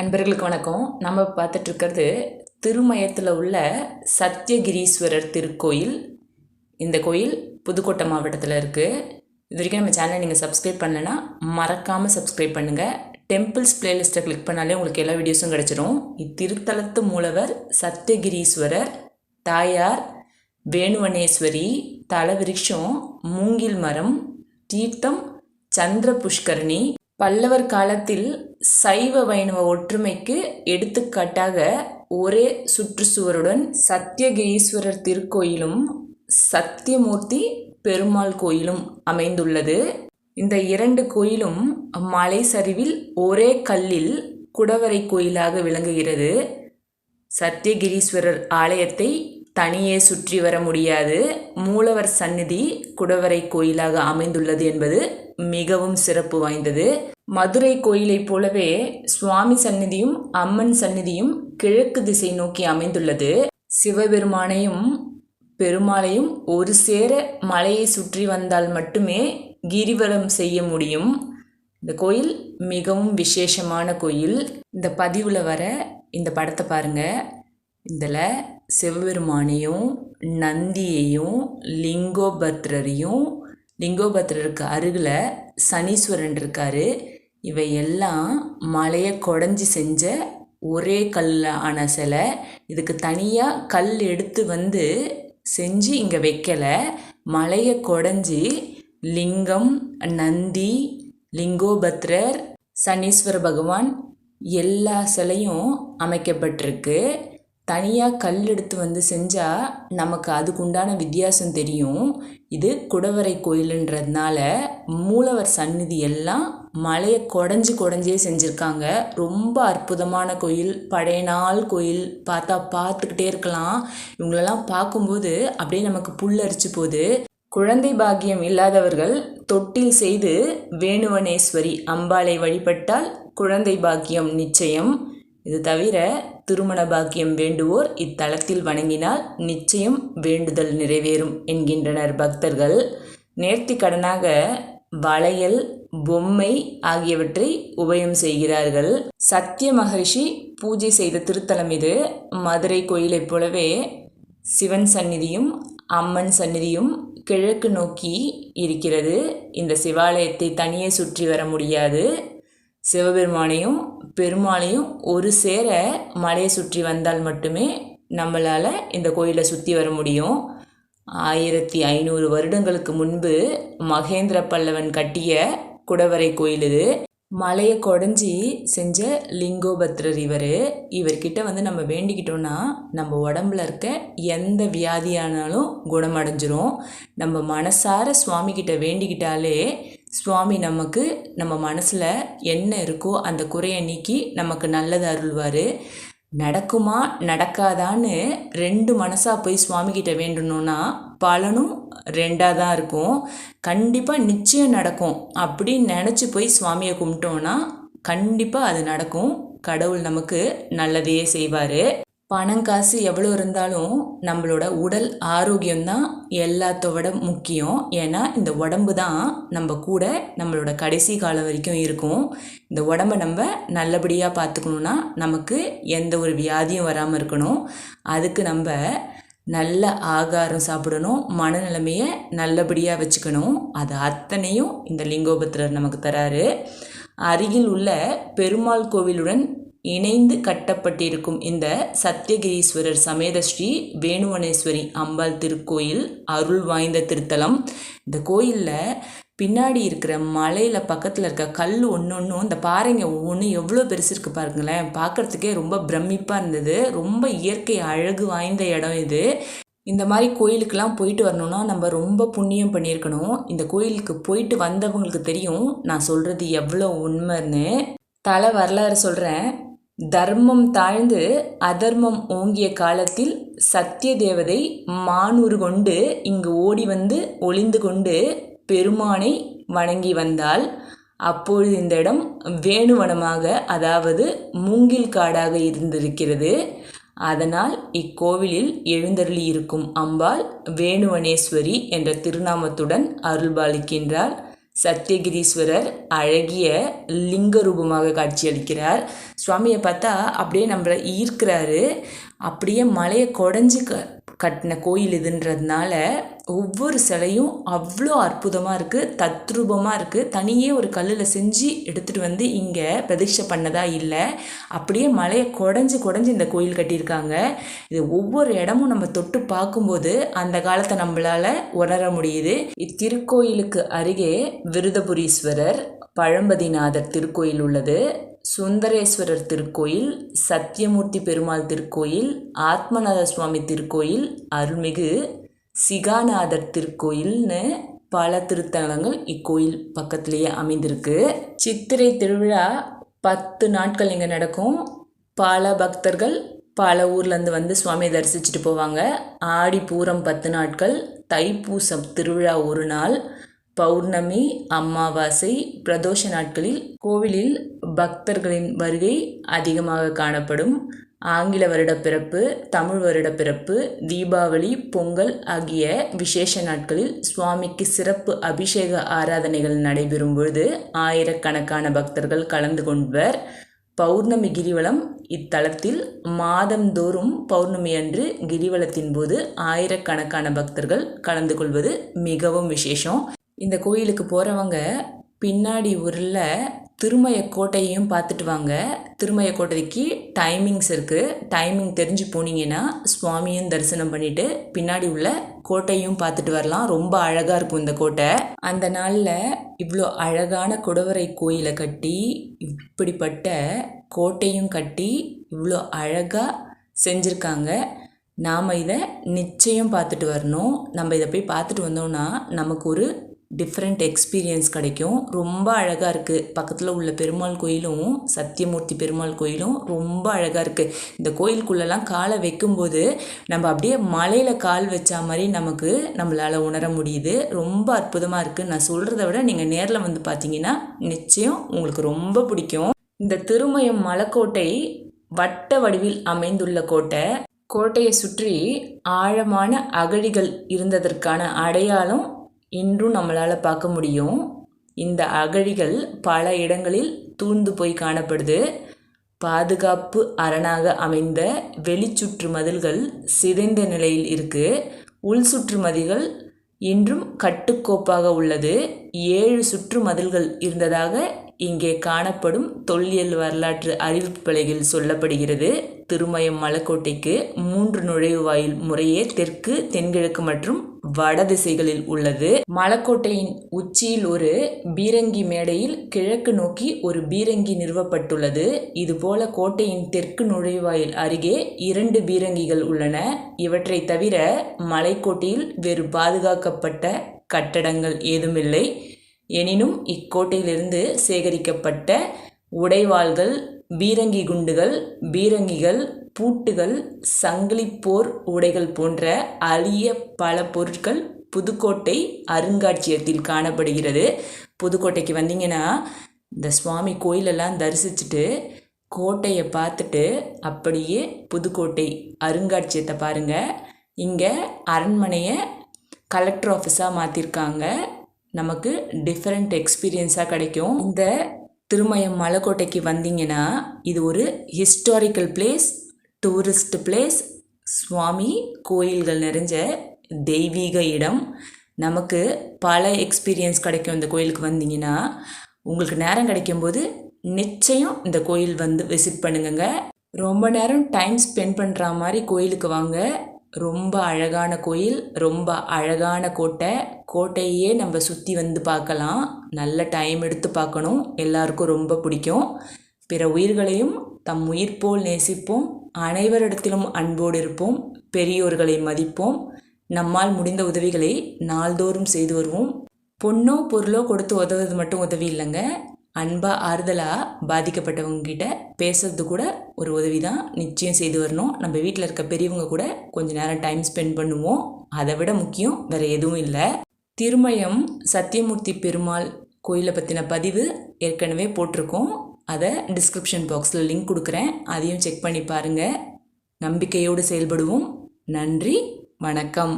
அன்பர்களுக்கு வணக்கம். நம்ம பார்த்துட்டு இருக்கிறது திருமயத்தில் உள்ள சத்யகிரீஸ்வரர் திருக்கோயில். இந்த கோயில் புதுக்கோட்டை மாவட்டத்தில் இருக்குது இது வரைக்கும் நம்ம சேனலை நீங்கள் சப்ஸ்கிரைப் பண்ணலைன்னா மறக்காமல் சப்ஸ்கிரைப் பண்ணுங்கள் டெம்பிள்ஸ் பிளேலிஸ்ட்டை கிளிக் பண்ணாலே உங்களுக்கு எல்லா வீடியோஸும் கிடச்சிரும். இத்திருத்தலத்து மூலவர் சத்யகிரீஸ்வரர் தாயார் வேணுவனேஸ்வரி தலவிருஷம் மூங்கில் மரம் தீர்த்தம் சந்திர புஷ்கரணி பல்லவர் காலத்தில் சைவ வைணவ ஒற்றுமைக்கு எடுத்துக்காட்டாக ஒரே சுற்றுச்சுவருடன் சத்தியகிரீஸ்வரர் திருக்கோயிலும் சத்தியமூர்த்தி பெருமாள் கோயிலும் அமைந்துள்ளது. இந்த இரண்டு கோயிலும் மலை சரிவில் ஒரே கல்லில் குடவரை கோயிலாக விளங்குகிறது. சத்தியகிரீஸ்வரர் ஆலயத்தை தனியே சுற்றி வர முடியாது. மூலவர் சந்நிதி குடவரை கோயிலாக அமைந்துள்ளது என்பது மிகவும் சிறப்பு வாய்ந்தது. மதுரை கோயிலைப் போலவே சுவாமி சந்நிதியும் அம்மன் சந்நிதியும் கிழக்கு திசை நோக்கி அமைந்துள்ளது. சிவபெருமானையும் பெருமாளையும் ஒரு சேர மலையை சுற்றி வந்தால் மட்டுமே கிரிவலம் செய்ய முடியும். இந்த கோயில் மிகவும் விசேஷமான கோயில். இந்த பதிவில் வர இந்த படத்தை பாருங்கள் இதில் சிவபெருமானையும் நந்தியையும் லிங்கோபத்ரரையும் லிங்கோபத்ரருக்கு அருகில் சனீஸ்வரன் இருக்கார். இவை எல்லாம் மலையை குடஞ்சி செஞ்ச ஒரே கல்லில் ஆன சிலை. இதுக்கு தனியாக கல் எடுத்து வந்து செஞ்சு இங்கே வைக்கலை. மலையை குடஞ்சி லிங்கம் நந்தி லிங்கோபத்ரர் சனீஸ்வர பகவான் எல்லா சிலையும் அமைக்கப்பட்டிருக்கு. தனியாக கல் எடுத்து வந்து செஞ்சால் நமக்கு அதுக்குண்டான வித்தியாசம் தெரியும். இது குடவரை கோயிலுன்றதுனால மூலவர் சந்நிதி எல்லாம் மலையை குடஞ்சி குடஞ்சே செஞ்சுருக்காங்க. ரொம்ப அற்புதமான கோயில். பழைய நாள் கோயில். பார்த்தா பார்த்துக்கிட்டே இருக்கலாம். இவங்களெல்லாம் பார்க்கும்போது அப்படியே நமக்கு புல்லரிச்சு போகுது. குழந்தை பாக்கியம் இல்லாதவர்கள் தொட்டில் செய்து வேணுவனேஸ்வரி அம்பாளை வழிபட்டால் குழந்தை பாக்கியம் நிச்சயம். இது தவிர திருமண பாக்கியம் வேண்டுவோர் இத்தலத்தில் வணங்கினால் நிச்சயம் வேண்டுதல் நிறைவேறும் என்கின்றனர் பக்தர்கள். நேர்த்தி கடனாக வளையல் பொம்மை ஆகியவற்றை உபயம் செய்கிறார்கள். சத்திய மகரிஷி பூஜை செய்த திருத்தலம் இது. மதுரை கோயிலைப் போலவே சிவன் சந்நிதியும் அம்மன் சந்நிதியும் கிழக்கு நோக்கி இருக்கிறது. இந்த சிவாலயத்தை தனியே சுற்றி வர முடியாது. சிவபெருமானையும் பெருமாளையும் ஒரு சேர மலையை சுற்றி வந்தால் மட்டுமே நம்மளால் இந்த கோயிலை சுற்றி வர முடியும். ஆயிரத்தி ஐநூறு வருடங்களுக்கு முன்பு மகேந்திர பல்லவன் கட்டிய குடவரை கோயில் இது. மலையை குடஞ்சி செஞ்ச லிங்கோபத்ரர் இவர். இவர்கிட்ட வந்து நம்ம வேண்டிக்கிட்டோன்னா நம்ம உடம்புல இருக்க எந்த வியாதியானாலும் குணமடைஞ்சிரும். நம்ம மனசார சுவாமிகிட்ட வேண்டிக்கிட்டாலே சுவாமி நமக்கு நம்ம மனசில் என்ன இருக்கோ அந்த குறையை நீக்கி நமக்கு நல்லது அருள்வார். நடக்குமா நடக்காதான்னு ரெண்டு மனசாக போய் சுவாமிகிட்ட வேண்டணும்னா பலனும் ரெண்டாக தான் இருக்கும். கண்டிப்பாக நிச்சயம் நடக்கும் அப்படின்னு நினச்சி போய் சுவாமியை கும்பிட்டோன்னா கண்டிப்பாக அது நடக்கும். கடவுள் நமக்கு நல்லதையே செய்வார். பணம் காசு எவ்வளோ இருந்தாலும் நம்மளோட உடல் ஆரோக்கியம்தான் எல்லாத்தோட முக்கியம். ஏன்னா இந்த உடம்பு தான் நம்ம கூட நம்மளோட கடைசி காலம் வரைக்கும் இருக்கும். இந்த உடம்பை நம்ம நல்லபடியாக பார்த்துக்கணுன்னா நமக்கு எந்த ஒரு வியாதியும் வராமல் இருக்கணும். அதுக்கு நம்ம நல்ல ஆகாரம் சாப்பிடணும். மனநிலைமையை நல்லபடியாக வச்சுக்கணும். அது அத்தனையும் இந்த லிங்கோபத்திரர் நமக்கு தராரு. அருகில் உள்ள பெருமாள் கோவிலுடன் இணைந்து கட்டப்பட்டிருக்கும் இந்த சத்தியகிரீஸ்வரர் சமேத ஸ்ரீ வேணுவனேஸ்வரி அம்பாள் திருக்கோயில் அருள் வாய்ந்த திருத்தலம். இந்த கோயிலில் பின்னாடி இருக்கிற மலையில் பக்கத்தில் இருக்க கல் ஒன்று ஒன்றும் இந்த பாறைங்க ஒவ்வொன்றும் எவ்வளோ பெருசு இருக்குது பாருங்களேன். பார்க்குறதுக்கே ரொம்ப பிரமிப்பாக இருந்தது. ரொம்ப இயற்கை அழகு வாய்ந்த இடம் இது. இந்த மாதிரி கோயிலுக்கெல்லாம் போயிட்டு வரணும்னா நம்ம ரொம்ப புண்ணியம் பண்ணியிருக்கணும். இந்த கோயிலுக்கு போயிட்டு வந்தவங்களுக்கு தெரியும் நான் சொல்கிறது எவ்வளோ உண்மைன்னு. தலை வரலாறு சொல்கிறேன் தர்மம் தாழ்ந்து அதர்மம் ஓங்கிய காலத்தில் சத்திய தேவதை மானூறு கொண்டு இங்கு ஓடி வந்து ஒளிந்து கொண்டு பெருமானை வணங்கி வந்தால் அப்பொழுது இந்த இடம் வேணுவனமாக அதாவது மூங்கில் காடாக இருந்திருக்கிறது. அதனால் இக்கோவிலில் எழுந்தருளி இருக்கும் அம்பாள் வேணுவனேஸ்வரி என்ற திருநாமத்துடன் அருள்பாலிக்கின்றாள். சத்தியகிரீஸ்வரர் அழகிய லிங்க ரூபமாக காட்சியளிக்கிறார். சுவாமியை பார்த்தா அப்படியே நம்மளை ஈர்க்கிறாரு. அப்படியே மலையை குடஞ்சி க கட்டின கோயில் இதுன்றதுனால ஒவ்வொரு சிலையும் அவ்வளோ அற்புதமாக இருக்குது தத்ரூபமாக இருக்குது தனியே ஒரு கல்லில் செஞ்சு எடுத்துகிட்டு வந்து இங்கே பிரதிஷ்டை பண்ணதாக இல்லை. அப்படியே மலையை குடஞ்சி குடஞ்சி இந்த கோயில் கட்டியிருக்காங்க. இது ஒவ்வொரு இடமும் நம்ம தொட்டு பார்க்கும்போது அந்த காலத்தை நம்மளால் உணர முடியுது. இத்திருக்கோயிலுக்கு அருகே விருதபுரீஸ்வரர் பழம்பதிநாதர் திருக்கோயில் உள்ளது. சுந்தரேஸ்வரர் திருக்கோயில் சத்தியமூர்த்தி பெருமாள் திருக்கோயில் ஆத்மநாத சுவாமி திருக்கோயில் அருள்மிகு சிகாநாதர் திருக்கோயில்னு பல திருத்தலங்கள் இக்கோயில் பக்கத்திலேயே அமைந்திருக்கு. சித்திரை திருவிழா பத்து நாட்கள் இங்கே நடக்கும். பல பக்தர்கள் பல ஊர்லேருந்து வந்து சுவாமியை தரிசிச்சுட்டு போவாங்க. ஆடி பூரம் பத்து நாட்கள் தைப்பூசம் திருவிழா ஒரு நாள். பௌர்ணமி அமாவாசை பிரதோஷ நாட்களில் கோவிலில் பக்தர்களின் வருகை அதிகமாக காணப்படும். ஆங்கில வருட பிறப்பு தமிழ் வருட பிறப்பு தீபாவளி பொங்கல் ஆகிய விசேஷ நாட்களில் சுவாமிக்கு சிறப்பு அபிஷேக ஆராதனைகள் நடைபெறும் பொழுது ஆயிரக்கணக்கான பக்தர்கள் கலந்து கொள்வர். பௌர்ணமி கிரிவலம் இத்தலத்தில் மாதந்தோறும் பௌர்ணமி அன்று கிரிவலத்தின் போது ஆயிரக்கணக்கான பக்தர்கள் கலந்து கொள்வது மிகவும் விசேஷம். இந்த கோயிலுக்கு போகிறவங்க பின்னாடி ஊரில் திருமய கோட்டையும் பார்த்துட்டு வாங்க. திருமய கோட்டைக்கு டைமிங்ஸ் இருக்குது டைமிங் தெரிஞ்சு போனீங்கன்னா சுவாமியும் தரிசனம் பண்ணிவிட்டு பின்னாடி உள்ள கோட்டையும் பார்த்துட்டு வரலாம். ரொம்ப அழகாக இருக்கும் இந்த கோட்டை. அந்த நாளில் இவ்வளோ அழகான குடவரை கோயிலை கட்டி இப்படிப்பட்ட கோட்டையும் கட்டி இவ்வளோ அழகாக செஞ்சுருக்காங்க. நாம் இதை நிச்சயம் பார்த்துட்டு வரணும். நம்ம இதை போய் பார்த்துட்டு வந்தோம்னா நமக்கு ஒரு டிஃப்ரெண்ட் எக்ஸ்பீரியன்ஸ் கிடைக்கும். ரொம்ப அழகாக இருக்குது பக்கத்தில் உள்ள பெருமாள் கோயிலும் சத்தியமூர்த்தி பெருமாள் கோயிலும் ரொம்ப அழகாக இருக்குது இந்த கோயிலுக்குள்ளெல்லாம் காலை வைக்கும்போது நம்ம அப்படியே மலையில் கால் வச்சா மாதிரி நமக்கு நம்மளால் உணர முடியுது. ரொம்ப அற்புதமாக இருக்குது நான் சொல்கிறத விட நீங்கள் நேரில் வந்து பார்த்தீங்கன்னா நிச்சயம் உங்களுக்கு ரொம்ப பிடிக்கும். இந்த திருமயம் மலைக்கோட்டை வட்ட வடிவில் அமைந்துள்ள கோட்டை. கோட்டையை சுற்றி ஆழமான அகழிகள் இருந்ததற்கான அடையாளம் இன்றும் நம்மளால் பார்க்க முடியும். இந்த அகழிகள் பல இடங்களில் தூந்து போய் காணப்படுது. பாதுகாப்பு அரணாக அமைந்த வெளிச்சுற்று மதில்கள் சிதைந்த நிலையில் இருக்குது உள் சுற்று மதில்கள் இன்றும் கட்டுக்கோப்பாக உள்ளது. ஏழு சுற்று மதில்கள் இருந்ததாக இங்கே காணப்படும் தொல்லியல் வரலாற்று அறிவிப்பு பலகையில் சொல்லப்படுகிறது. திருமயம் மலைக்கோட்டைக்கு மூன்று நுழைவு வாயில் முறையே தெற்கு தென்கிழக்கு மற்றும் வட திசைகளில் உள்ளது. மலைக்கோட்டையின் உச்சியில் ஒரு பீரங்கி மேடையில் கிழக்கு நோக்கி ஒரு பீரங்கி நிறுவப்பட்டுள்ளது. இதுபோல கோட்டையின் தெற்கு நுழைவாயில் அருகே இரண்டு பீரங்கிகள் உள்ளன. இவற்றை தவிர மலைக்கோட்டையில் வேறு பாதுகாக்கப்பட்ட கட்டடங்கள் ஏதுமில்லை. எனினும் இக்கோட்டையிலிருந்து சேகரிக்கப்பட்ட உடைவாள்கள் பீரங்கி குண்டுகள் பீரங்கிகள் பூட்டுகள் சங்கிலிப்போர் உடைகள் போன்ற அரிய பல பொருட்கள் புதுக்கோட்டை அருங்காட்சியகத்தில் காணப்படுகிறது. புதுக்கோட்டைக்கு வந்தீங்கன்னா இந்த சுவாமி கோயிலெல்லாம் தரிசிச்சுட்டு கோட்டையை பார்த்துட்டு அப்படியே புதுக்கோட்டை அருங்காட்சியகத்தை பாருங்கள் இங்கே அரண்மனையை கலெக்டர் ஆஃபீஸாக மாற்றிருக்காங்க நமக்கு டிஃப்ரெண்ட் எக்ஸ்பீரியன்ஸாக கிடைக்கும். இந்த திருமயம் மலைக்கோட்டைக்கு வந்தீங்கன்னா இது ஒரு ஹிஸ்டாரிக்கல் பிளேஸ் டூரிஸ்ட் பிளேஸ் சுவாமி கோயில்கள் நிறைஞ்ச தெய்வீக இடம். நமக்கு பல எக்ஸ்பீரியன்ஸ் கிடைக்கும் இந்த கோயிலுக்கு வந்தீங்கன்னா உங்களுக்கு நேரம் கிடைக்கும்போது நிச்சயம் இந்த கோயில் வந்து விசிட் பண்ணுங்கங்க. ரொம்ப நேரம் டைம் ஸ்பெண்ட் பண்ணுற மாதிரி கோயிலுக்கு வாங்க. ரொம்ப அழகான கோயில் ரொம்ப அழகான கோட்டை. கோட்டையே நம்ம சுற்றி வந்து பார்க்கலாம். நல்ல டைம் எடுத்து பார்க்கணும். எல்லாருக்கும் ரொம்ப பிடிக்கும். பிற உயிர்களையும் தம் உயிர் போல் நேசிப்போம். அனைவரிடத்திலும் அன்போடு இருப்போம். பெரியோர்களை மதிப்போம். நம்மால் முடிந்த உதவிகளை நாள்தோறும் செய்து வருவோம். பொண்ணோ பொருளோ கொடுத்து உதவுறது மட்டும் உதவி இல்லைங்க. அன்பாக ஆறுதலாக பாதிக்கப்பட்டவங்கக்கிட்ட பேசுறது கூட ஒரு உதவி தான் நிச்சயம் செய்து வரணும். நம்ம வீட்டில் இருக்க பெரியவங்க கூட கொஞ்சம் நேரம் டைம் ஸ்பெண்ட் பண்ணுவோம். அதை விட முக்கியம் வேறு எதுவும் இல்லை. திருமயம் சத்தியமூர்த்தி பெருமாள் கோயிலை பற்றின பதிவு ஏற்கனவே போட்டிருக்கோம். அதை டிஸ்கிரிப்ஷன் பாக்ஸில் லிங்க் கொடுக்குறேன். அதையும் செக் பண்ணி பாருங்கள் நம்பிக்கையோடு செயல்படுவோம். நன்றி. வணக்கம்.